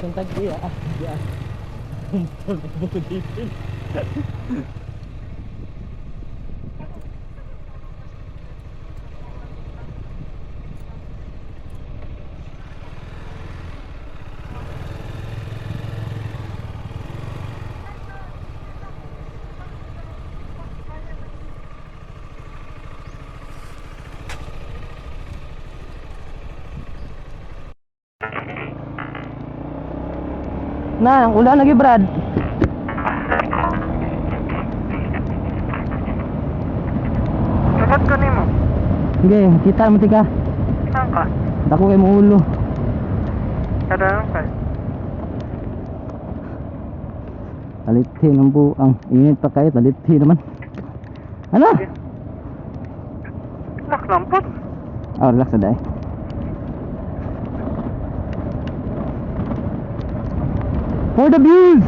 Isang tag iya ah. Iya. Kumpol na buditin. Na, ang ulan lagi Brad. Sagot ko nimo. Sige, kita mo tika. Saan ka? Dako kay mo ulo. Kada ka. Talithi ng buang. Init pa kayo, talithi naman. Ano? Naklampot. Oh, relax na dahil. For the views!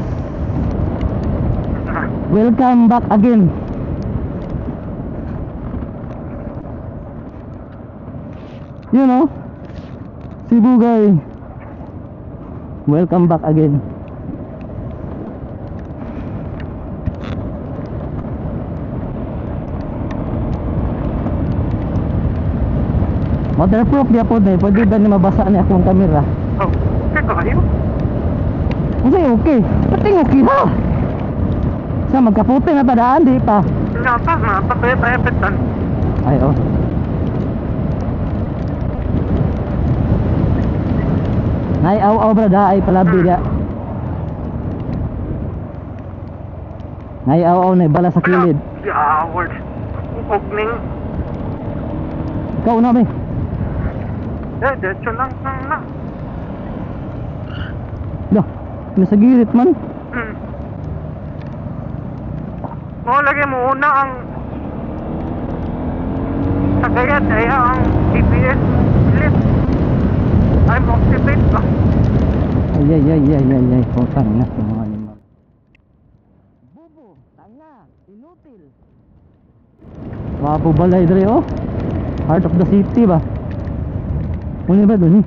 Welcome back again. You know, Cebu guy. Welcome back again. Waterproof dia po na pwede ba ni mabasa ni akong kamera? Oh, kaya kayo? Kasi okay. Pating okay ha. Sa magkaputi na padaan di pa. Napa, napa, kaya tayo petan. Ay oh. Nay aw aw brada ay palabi dia. Nay aw aw nay bala sa kilid. Yaward. Ogning. Ikaw na be. Eh, detso lang lang na. Dah. Nasa gilit man. Hmm. Mo lagi mo una ang Sagayat ay ang GPS lit. Ay, mo activate ba? Ay ay ay ay ay ay putang na sa mga animal. Bubo, tanga, inutil. Wapo balay dre oh. Heart of the city ba? Muna ba doon eh?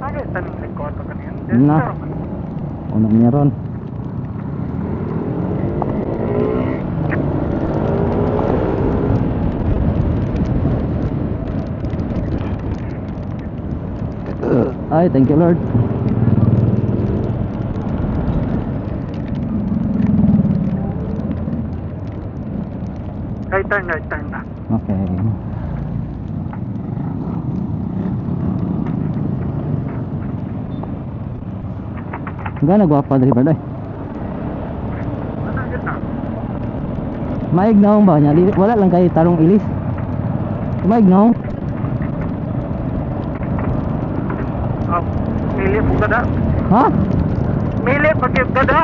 Ay, tanong record ka niyan. Na. Unang meron. Ay, thank you Lord. Right turn, right turn na. Okay. Gana gwapa dali na? Maig na ba niya? Wala lang kay tarong ilis. Maig na Oh, mili po kada. Ha? Mili yung kada.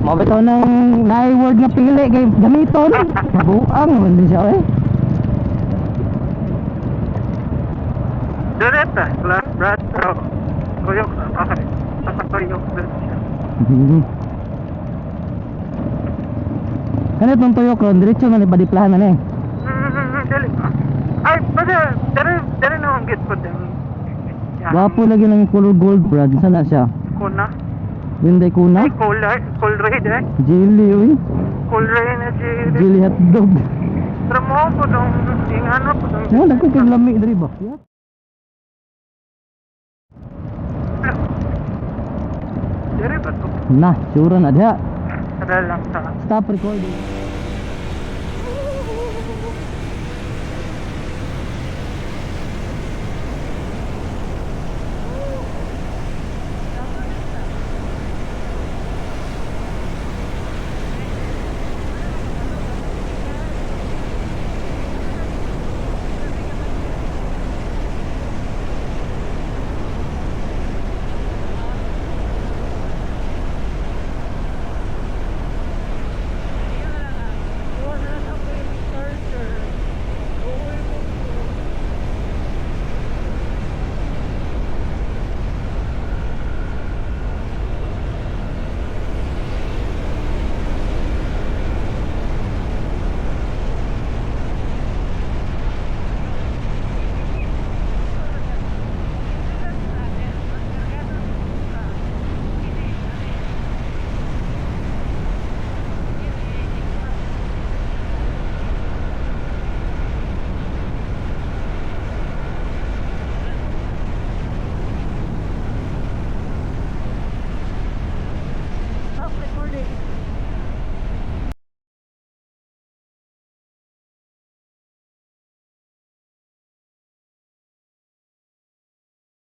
Mabito ng nai word nga pili kay gamiton. Mabuang man din siya eh. Direta, Brad, Brad, oh. Kuyok, okay. Sasa kuyok, Mhm. Kani tong tuyok ron diretso man ibadiplahan na eh. Hmm, dali. Ay, pwede, dari, dari na ang git po din. Yan. Gwapo lagi ng color gold brad. Sana siya? Kuna. Winday kuna. Ay, cool, eh. Cool raid, eh. Jelly uy. Raid na si... Jelly hotdog. Pero mo po dong, yung ano po dong... Diri ba? Yat. Dari ba Na, sura na diha. Stop recording.